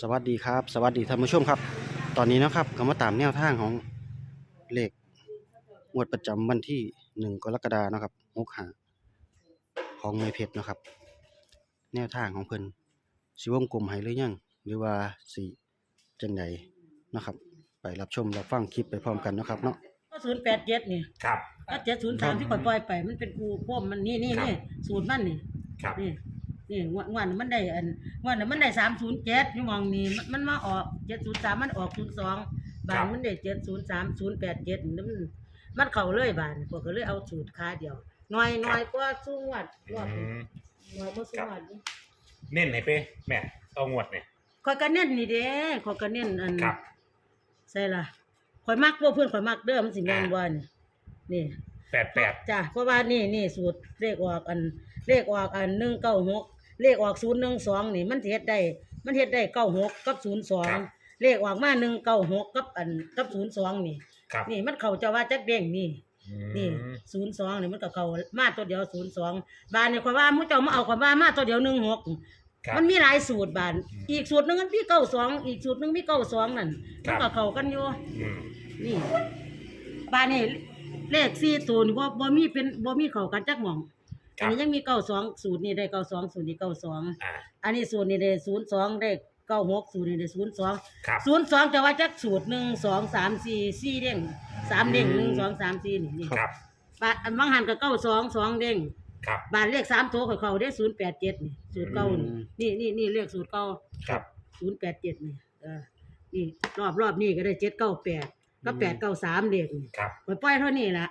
สวัสดีครับ สวัสดีท่านผู้ชมครับ ตอนนี้นะครับก็มาตามแนวทางของเลขงวดประจำวันที่หนึ่งกรกฎานะครับหกหาของเมเพชรนะครับ แนวทางของเพิ่นสิวงกลมให้หรือยังหรือว่าสิจังใดนะครับ ไปรับชมรับฟังคลิปไปพร้อมกันเนาะครับเนาะก็ศูนย์แปดเจ็ดนี่ครับ ก็เจ็ดศูนย์สามที่ข่อยปล่อยไป มันเป็นกูพ่วมมันนี่นี่ครับนี่สูตรมันนี่ครับ นี่ นี่งวดงวันมันได้อันงวันนั้นมันได้สามศูนย์เจ็ดนี่มองนี่มันมันมาออกเจ็ดศูนย์สามมันออกศูนย์สองบานมันได้เจ็ดศูนย์สามศูนย์แปดเจ็ดมันมันเข้าเลยบานพวกก็เลยเอาสูตรค้าเดียวน้อยน้อยกว่าสู้งวัดรอบอืนี้มน้อยกว่าสู้งวัดนี่เน้นให้เป้แม่เอางวดเนี่ยข่อยก็เน้นนี่เด้ข่อยก็เน้นอันครับใช่ล่ะข่อยมักพวกเพื่อนข่อยมักเด้อมันสิแม่นบ่นี่นี่แปดแปดจ้ะเพราะว่านี่นี่สูตรเลขออกอันเลขออกอันหนึ่งเก้าหก เลขออกศูนย์หนึ่งสองนี่มันสิเฮ็ดได้ มันเฮ็ดได้เก้าหกกับศูนย์สองเลขออกมาหนึ่งเก้าหกกับอันกับศูนย์สองนี่ ครับนี่มันเข้าจะว่าจักเด้งนี่ อืมนี่ศูนย์สองนี่มันก็เข้ามาตัวเดียวศูนย์สองบานนี่ข่อยว่ามุเจ้ามาเอาข่อยว่ามาตัวเดียวหนึ่งหกครับ มันมีหลายสูตรบาน อืมอีกสูตรหนึงมันมีเก้าสองอีกสูตรหนึงมีเก้าสองนั่นครัมันบ ก็เข้ากันอยู่อืมนี่บ้านนี่เลขสี่ตัวนี่บ่บ่มีเป็นบ่มีเข้ากันจักหม่องค อัรันบนี้ยังมีเก้าสองสูตรนี่ได้เก้าสองสูตรนี่เก้าสองอ่า อันนี้สูตรนี่ได้ศูนย์สองได้เก้าหกสูตรนี่ได้ศูนย์สองครับ ศูนย์สองจะว่าจักสูตรหนึ่งสองสามสี่สี่เด้งสามเด้งหนึ่งสองสามสี่นี่นี่ครับ บาทอันบางหันก็เก้าสองสองเด้งครับ บาทเลขสามตัวเขาเขาได้ศูนย์แปดเจ็ดนี่สูตรเก้านี่นี่นี่นี่เลขสูตรเก้าครับ ศูนย์แปดเจ็ดนี่เออนี่รอบรอบนี่ก็ได้เจ็ดเก้าแปดก็แปดเก้าสามเด็กนี่ครับ ปล่อยปล่อยเท่านี้ละ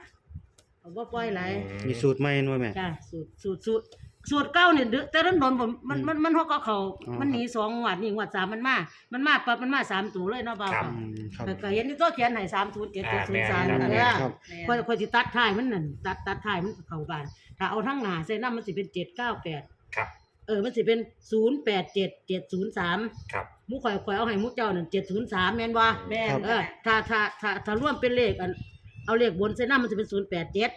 ผมว่าปล่อยหลายอืมีสูตรใหม่ด้วยแม่ จ้าสูตรสูตรสูตรสูตรเก้าเนี่ยเด้อแต่เริ่มโดนผมมันมันมันเขาก็เขาอ๋อ มันหนีสองงวัดนี่งวัดสามมันมามันมาปั๊บมันมาสามตัวเลยเนาะเบาครับ อืมครับก็เห็นที่ตัวเขียนให้สามศูนย์เจ็ดเจ็ดศูนย์สามอ่านั่นแม่แหละครับคอยคอยสิตัดท้ายมันนั่นตัดตัดท้ายมันเข้าบานถ้าเอาทั้งหน้าเส้นน้ำมันสิเป็นเจ็ดเก้าแปดครับ เออมันสิเป็นศูนย์แปดเจ็ดเจ็ดศูนย์สาม ครับมุข่อยข่อยเอาให้มุกเจ้านั่นเจ็ดศูนย์สามแม่นว่าแม่น เออถ้าถ้าถ้าถ้าร่วมเป็นเลขอัน เอาเลขบนเส้นหน้ามันจะเป็นศูนย์แปดเจ็ด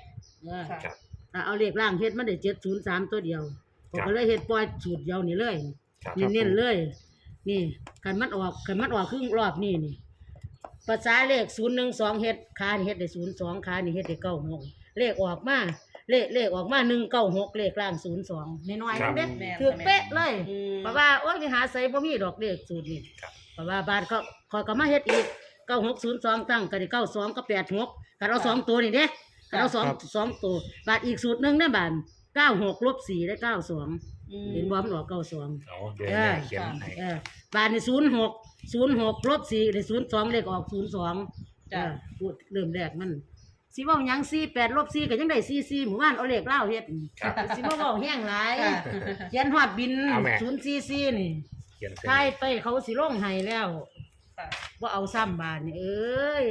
เออครับถ้าเอาเลขล่างเฮ็ดมันได้เจ็ดศูนย์สามตัวเดียวผมก็เลยเฮ็ดปล่อยสูตรเดียวนี่เลย ครับ เน้นๆเลย นี่คันมันออกคันมันออกครึ่งรอบนี่นี่ภาษาเลขศูนย์หนึ่งสองเฮ็ดคานี่เฮ็ดได้ศูนย์สองคานี่เฮ็ดได้เก้าหกเลขออกมาเลขเลขออกมาหนึ่งเก้าหกเลขล่างศูนย์สองน้อยๆครับ เด้แม่นถือเป๊ะเลยอืม เพราะว่าโอ้ยไปหาใส่บ่มีดอกเลขสูตรนี่ครับ เพราะว่าบ้านเขาคอยก็มาเฮ็ดอีก เก้าหกศูนย์สองตั้งก็ได้เก้าสองก็แปดหกกันเอาสองตัวนี่เด้กันเอาสองครับ สองตัวบาทอีกสูตรหนึ่งเนี่ยบาทเก้าหกลบสี่ได้เก้าสองอืม เห็นบ่มันออกเก้าสอง เอาเดี๋ยวเออแม่เขียนให้เออบาทนี่ศูนย์หกศูนย์หกลบสี่ได้ศูนย์สองเลขออกศูนย์สองจ้ะ พูดเริ่มแรกมันสิเว้าหยังสี่แปดลบสี่ก็ยังได้สี่สี่หมู่บ้านเอาเลขเล่าเฮ็ดครับ สิบ่เว้าแห้งหลายค่ะ เขียนฮอดบินเอาแม่ ศูนย์สี่สี่นี่เขียนเส้นทายไปเขาสิลงให้แล้วค่ะ ว่าเอาซ้ำบานนี่เอ้ย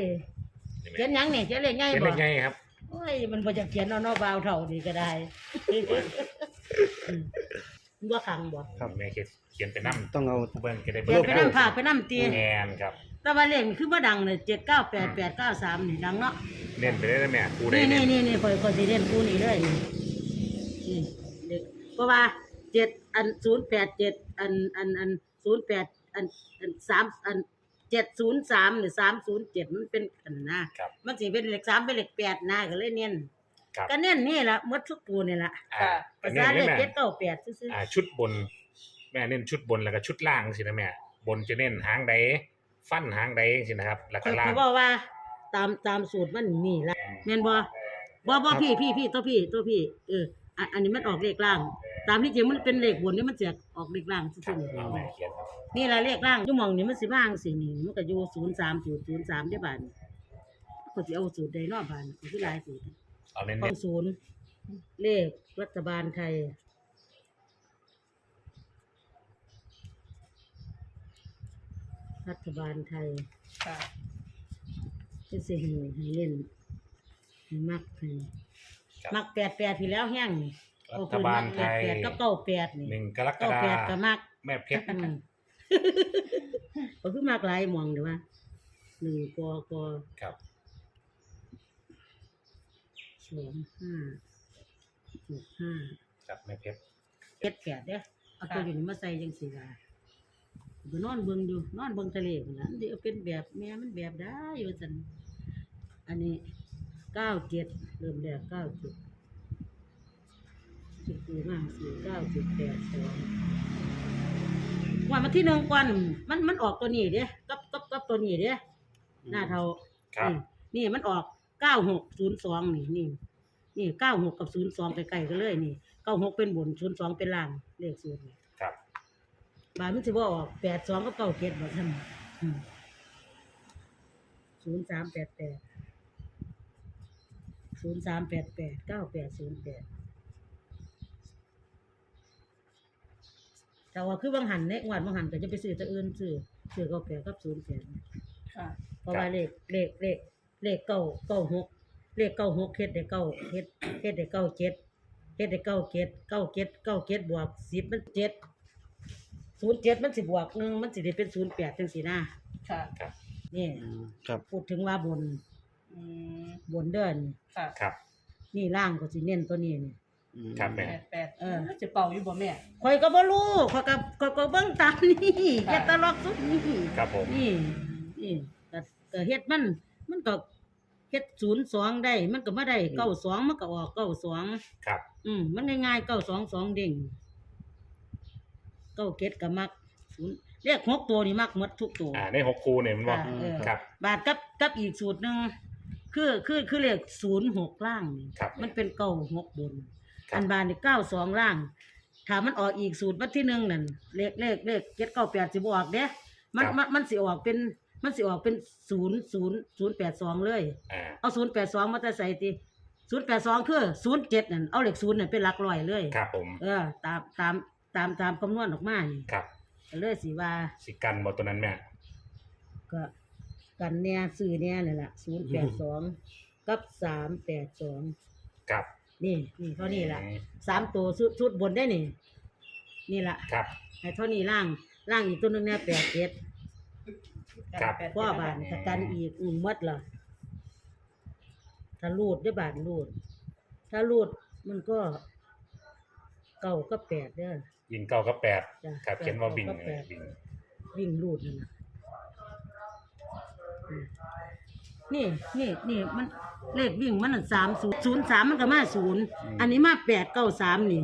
เขียนหยังนี่เขียนเลขง่ายเขียนบ่ ได้ไงครับ โอ้ยมันบ่จะเขียนเอาเนาะบาวเท่านี่ก็ได้ อืมบ่ขังบ่ครับ แม่เขียนเขียนไปนั่งต้องเอาเบิ้งก็ได้เขียนไปนำภาพไปนำตีแงนครับ แต่ว่าเลขมันคือบ่ดังเลย798893นี่ดังเนาะเน้นไปได้แล้วแม่กูได้นี่นี่เน้นนี่นี่ข่อยข่อยสิเรียนคู่นี่เลยนี่นี่เด็กเพราะว่าเจ็ดอัน087อันอันอัน08อันอัน3อัน 703หรือ307มันเป็นอันนะครับ มันสิเป็นเลขสามเป็นเลขแปดนะก็เลยเน้นครับก็เน้นนี่ละหมดทุกตัวนี่ละอ่าภาเน้ษานเลเลยขแม่เจ็ดเก้าแปดซื่ออ่าชุดบน แม่เน้นชุดบนแล้วก็ชุดล่างสินะแม่ บนจะเน้นหางใดฟันหางใดสินะครับ แล้วๆก็เขาล่างเขาบอกว่า ตามตามสูตรมันนี่ละแม่นบ่บ่บ่พี่พี่พี่ตัวพี่ตัวพี่เอออันอันนี้มันออกเลขล่าง ตามที่จริงมันเป็นเลขบนนี่มันจะออกเลขล่างครัซื่บอเอาแม่เขียนครับๆนี่ละเลขล่างอยู่หมองนี่มันสิบ้างสินี่มันก็อยู่ศูนย์สามศูนย์ศูนย์สามได้บาทก็สิเอาสูตรใดเนอกบานก็คือหลายสูตร เอาเน้นของศูนย์เลขรัฐบาลไทยรัฐบาลไทยค่ะที่สิให้ให้เล่นให้มักให้ครับมักแปดแปดที่แล้วแห้งนี่ รัฐบาลไทยแปดก็เก้าแปดนี่หนึ่งกรกเก้าฎาแปดก็มักแม่เพชรอืมก็คือมักหลายหมองเดี๋ยวว่าหนึ่งกอกอครับสองห้าหกห้าครับแม่เพชรเจ็ดแปดเด้อเอาตัวอยู่นี่มาใส่จังสี่ละก็นอนเบิ่งอยู่นอนเบิ่งทะเลพุ่นล่ะอันเดี๋ยวเป็นแบบแม่มันแบบได้ว่าซั่นอันนี้เก้าเจ็ดเริ่มแรกเก้าเจ็ด สิบสี่ห้าสี่เก้าสิบแปดสองวันมาที่หนึ่งก่อนมันมันออกตัวนี้เด้กับกับกับตัวนี้เด้หน้าเท่าครับ นี่นี่มันออกเก้าหกศูนย์สองนี่นี่นี่เก้าหกกับศูนย์สองใกล้ๆกันเลยนี่เก้าหกเป็นบนศูนย์สองเป็นล่างเลขศูนย์นี่ครับ บาทมันสิบ่ออกแปดสองกับเก้าเจ็ดบ่ท่านศูนย์สามแปดแปดศูนย์สามแปดแปดเก้าแปดศูนย์แปด แต่ว่าคือบางหันเนี่ยวันบางหันก็จะไปซื้อตัวอื่นซื้อซื้อเก้าแปดกับศูนย์แปดค่ะ เพราะว่าเลขเลขเลขเลขเก้าเก้าหกเลขเก้าหกเฮ็ดได้เก้าเฮ็ดเฮ็ดได้เก้าเจ็ดเฮ็ดได้เก้าเจ็ดเก้าเจ็ดเก้าเจ็ดบวกสิบมันเจ็ดศูนย์เจ็ดมันสิบวกหนึ่งมันสิได้เป็นศูนย์แปดจังสี่นะค่ะครับนี่อืมครับ พูดถึงว่าบนอืมบนเดินค่ะ ครับ นี่ล่างก็สิเน้นตัวนี้นี่อืม ครับแม่ แปดแปดเออ จะเป่าอยู่บ่แม่ ข่อยก็บ่รู้ข่อยก็ข่อยก็เบิ่งตามนี่ค่ะเฮ็ดแตลอกสุดนี่ครับผม นี่นี่ก็ก็เฮ็ดมัน มันก็เฮ็ดศูนย์สองได้ มันก็มาได้เก้าสองมันก็ออกเก้าสองครับ อืมมันง่ายๆเก้าสองสองเด้งเก้าเก็ดก็มักศูนย์เรียกหกตัวนี่มักหมดทุกตัว อ่าในหกคูเนี่ยมันบอก ค่ะเออ ครับ บาทกับกับอีกสูตรหนึ่งคือคือคือเลขศูนย์หกล่างนี่ครับ มันเป็นเก้าหกบน ครับอันบานนี่เก้าสองล่างถ้ามันออกอีกสูตรวันที่หนึ่งนั่นเลขเลขเลขเจ็ดเก้าแปดสิบออกเด้มันมันมันสิออกเป็นมันสิออกเป็นศูนย์ศูนย์ศูนย์แปดสองเลย อ่าเอาศูนย์แปดสองมาแต่ใส่ตีศูนย์แปดสองคือศูนย์เจ็ดนั่นเอาเลขศูนย์นั่นเป็นหลักร้อยเลย ครับผมเออตามตามตามตามคำนวณออกมานี่ครับก็เลยสิว่าสิกันบอตัวนั้นแม่ก็กันเนี่ยซื้อเนี่ยนี่แหละศูนย์แปดสองกับสามแปดสอง ครับ นี่นี่เท่านี้แหละอืมสามตัวชุดชุดบนได้นี่ นี่แหละครับให้เท่านี้ล่างล่างอีกตัวหนึงเนี่ยแปดเจ็ดครับแปดพ่อบานถ้ากันอีกอืมหมดละถ้ารูดได้บานรูด ถ้ารูดมันก็ เก้าก็แปดเด้อยิงเก้ากับแปดจ้ะครับ เขียนว่าบิงเก้ากับแปดบิงวิ่งรูดนั่นนะอืม นี่นี่นี่มันเลขวิ่งมันสามศูนย์ศูนย์สามมันก็มาศูนย์อันนี้มาแปดเก้าสามนี่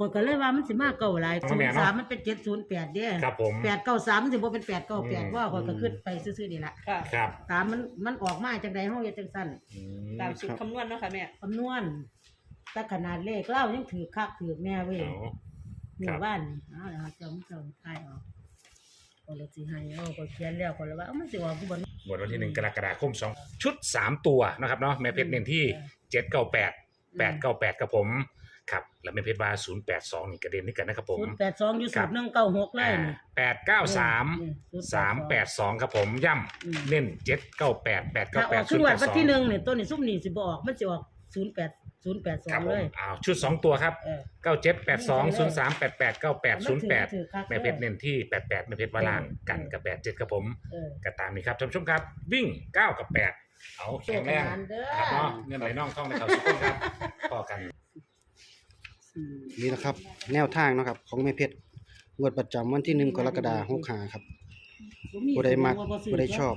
คนก็เลยว่ามันสิมาเก้าหลายศูนย์สามมันเป็นเจ็ดศูนย์แปดเด้ครับผมแปดเก้าสามมันสิบ่เป็นแปดเก้าแปดอืมว่าคนก็ขึ้นไปซื่อๆนี่แหละค่ะครับตามมันมันออกมาจังใดเฮาเฮ็ดจังซั่นอืมตามสูตรคำนวณเนาะค่ะแม่คำนวณแต่ขนาดเลขเล่ายังถือคักถือแม่เว้ยเอาหมู่บ้านนี่เอาล่ะครับเจ้าเจ้าทายออกก็เลยสิให้เอาก็เขียนแล้วก็เลยว่าเอามันสิออกกูบ่ หมดวันที่หนึ่งกรกฎาคมสองชุดสามตัวนะครับเนาะแม่เพชรเน้นที่เจ็ดเก้าแปดแปดเก้าแปดครับผมครับแล้วแม่เพชรว่าศูนย์แปดสองนี่กระเด็นนี่กันนะครับผมศูนย์แปดสองอยู่สูตรหนึ่งเก้าหกเลยนี่แปดเก้าสามนี่สามแปดสองครับผมย่อืมำเน้นเจ็ดเก้าแปดแปดถ้าเก้าอแปอดกศูขึ้นนย์วัแปนดวันสองที่หนึ่งเนี่ยตัวนี้ซุ่มนี่สิบออกมันสิออก ศูนย์แปดศูนย์แปดสอครับงผเลมย อ้าวชุดสองตัวครับเออ เก้าเจ็ดแปดสองศูนย์สามแปดแปดเก้าแปดศูนย์แปดมันถือคักแม่เพชรเน้นที่แปดแปดแม่เพชรวาล่างกันกับแปดเจ็ดครับผมเออก็ตามนี้ครับท่านผู้ชมครับ วิ่งเก้ากับแปดเอาแข็งแรงโชคดีเด้อครับเนาะเงินไหลน่องท่องในเขาสุขคนครับพอกันนี่นะครับ แนวทางเนาะครับของแม่เพชรงวดประจำวันที่หนึ่งกรกฎาคม65ครับผู้ใดมักผู้ใดชอบ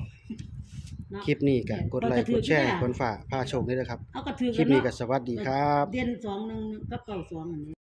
คลิปนี้ก็กดไลค์กดแชร์คนฝากพาโชคด้วยนะครับ เอากระถือคลิปนี้ก็สวัสดีครับ เด่นสองหนึ่งกับเก้าสองอันนี้